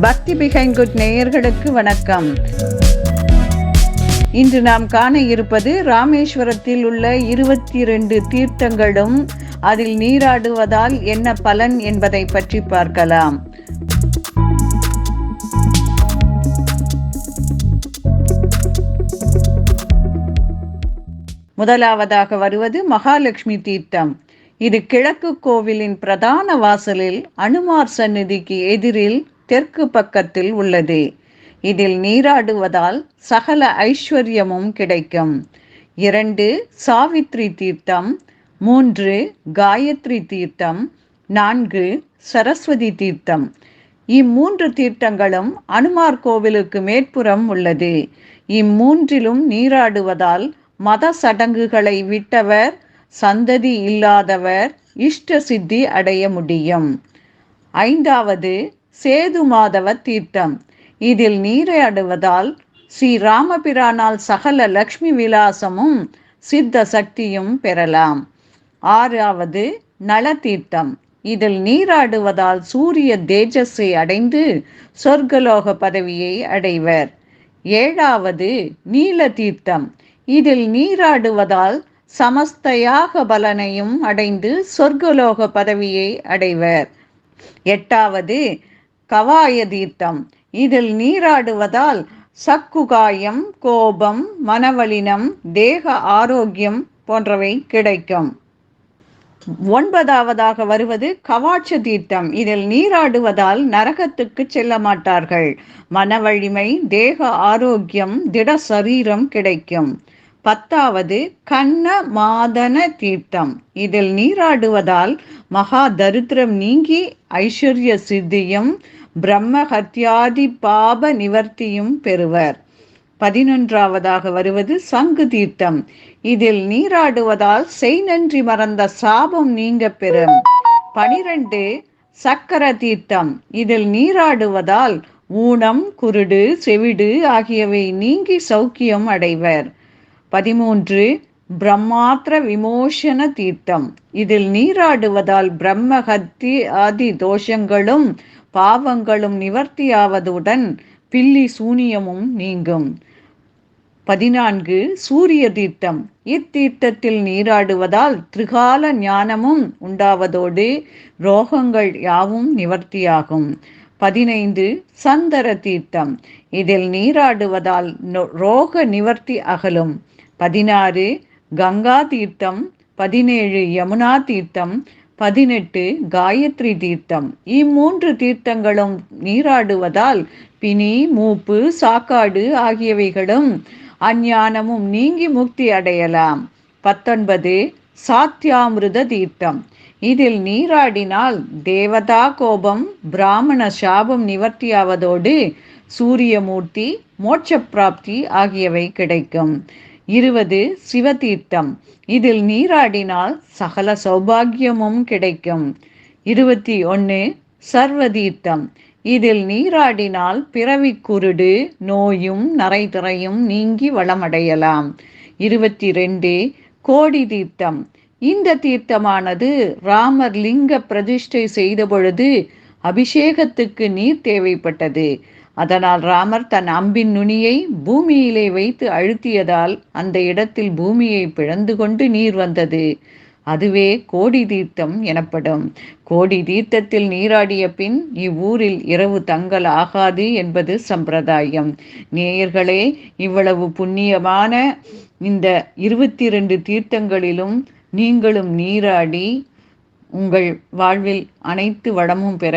பக்தி பிகைன் குட் நேயர்களுக்கு வணக்கம். இன்று நாம் காண இருப்பது ராமேஸ்வரத்தில் உள்ள இருபத்தி ரெண்டு தீர்த்தங்களும் அதில் நீராடுவதால் என்ன பலன் என்பதை பற்றி பார்க்கலாம். முதலாவதாக வருவது மகாலட்சுமி தீர்த்தம். இது கிழக்கு கோவிலின் பிரதான வாசலில் அனுமார் சந்நிதிக்கு எதிரில் தெற்கு பக்கத்தில் உள்ளது. இதில் நீராடுவதால் சகல ஐஸ்வர்யமும் கிடைக்கும். இரண்டு சாவித்ரி தீர்த்தம். மூன்று காயத்ரி தீர்த்தம். நான்கு சரஸ்வதி தீர்த்தம். இம்மூன்று தீர்த்தங்களும் அனுமார் கோவிலுக்கு மேற்புறம் உள்ளது. இம்மூன்றிலும் நீராடுவதால் மத சடங்குகளை விட்டவர் சந்ததி இல்லாதவர் இஷ்ட சித்தி அடைய முடியும். ஐந்தாவது சேது மாதவ தீர்த்தம். இதில் நீராடுவதால் ஸ்ரீ ராமபிரானால் சகல லக்ஷ்மி விலாசமும் சித்த சக்தியும் பெறலாம். ஆறாவது நல தீர்த்தம். இதில் நீராடுவதால் சூரிய தேஜஸை அடைந்து சொர்க்கலோக பதவியை அடைவர். ஏழாவது நீல தீர்த்தம். இதில் நீராடுவதால் சமஸ்தயாக பலனையும் அடைந்து சொர்க்கலோக பதவியை அடைவர். எட்டாவது கவாய தீர்த்தம் இதில் நீராடுவதால் சக்குகாயம் கோபம் மனவலினம் தேக ஆரோக்கியம் போன்றவை கிடைக்கும். ஒன்பதாவதாக வருவது கவாட்ச தீர்த்தம் இதில் நீராடுவதால் நரகத்துக்கு செல்ல மாட்டார்கள். மன வலிமை தேக ஆரோக்கியம் திட சரீரம் கிடைக்கும். பத்தாவது கண்ண மாதன தீர்த்தம். இதில் நீராடுவதால் மகா தரித்திரம் நீங்கி ஐஸ்வர்ய சித்தியும் பிரம்ம ஹத்யாதி பாப நிவர்த்தியும் பெறுவர். பதினொன்றாவதாக வருவது சங்கு தீர்த்தம். இதில் நீராடுவதால் செய் நன்றி மறந்த சாபம் நீங்க பெறும். பனிரெண்டு சக்கர தீர்த்தம். இதில் நீராடுவதால் ஊனம் குருடு செவிடு ஆகியவை நீங்கி சௌக்கியம் அடைவர். பதிமூன்று பிரம்மாத்திர விமோசன தீர்த்தம். இதில் நீராடுவதால் பிரம்மஹத்தி ஆதி தோஷங்களும் பாவங்களும் நிவர்த்தியாவதுடன் பில்லி சூனியமும் நீங்கும். பதினான்கு சூரிய தீர்த்தம். இத்தீர்த்தத்தில் நீராடுவதால் திரிகால ஞானமும் உண்டாவதோடு ரோகங்கள் யாவும் நிவர்த்தியாகும். பதினைந்து சந்தர தீர்த்தம். இதில் நீராடுவதால் ரோக நிவர்த்தி அகலும். பதினாறு கங்கா தீர்த்தம். பதினேழு யமுனா தீர்த்தம். பதினெட்டு காயத்ரி தீர்த்தம். இம்மூன்று தீர்த்தங்களும் நீராடுவதால் பிணி மூப்பு சாக்காடு ஆகியவைகளும் அஞ்ஞானமும் நீங்கி முக்தி அடையலாம். பத்தொன்பது சாத்தியாமிருத தீர்த்தம். இதில் நீராடினால் தேவதா கோபம் பிராமண சாபம் நிவர்த்தியாவதோடு சூரியமூர்த்தி மோட்ச பிராப்தி ஆகியவை கிடைக்கும். இருபது சிவதீர்த்தம். இதில் நீராடினால் சகல சௌபாகியமும் கிடைக்கும். இருபத்தி ஒன்று சர்வதீர்த்தம். இதில் நீராடினால் பிறவி குருடு நோயும் நரைதிரையும் நீங்கி வளமடையலாம். இருபத்தி ரெண்டு கோடி தீர்த்தம். இந்த தீர்த்தமானது ராமர் லிங்க பிரதிஷ்டை செய்த பொழுது அபிஷேகத்துக்கு நீர் தேவைப்பட்டது. அதனால் ராமர் தன் அம்பின் நுனியை பூமியிலே வைத்து அழுத்தியதால் அந்த இடத்தில் பூமியை பிளந்து கொண்டு நீர் வந்தது. அதுவே கோடி தீர்த்தம் எனப்படும். கோடி தீர்த்தத்தில் நீராடிய பின் இவ்வூரில் இரவு தங்கல் ஆகாது என்பது சம்பிரதாயம். நேயர்களே இவ்வளவு புண்ணியமான இந்த இருபத்தி ரெண்டு தீர்த்தங்களிலும் நீங்களும் நீராடி உங்கள் வாழ்வில் அனைத்து வளமும் பெற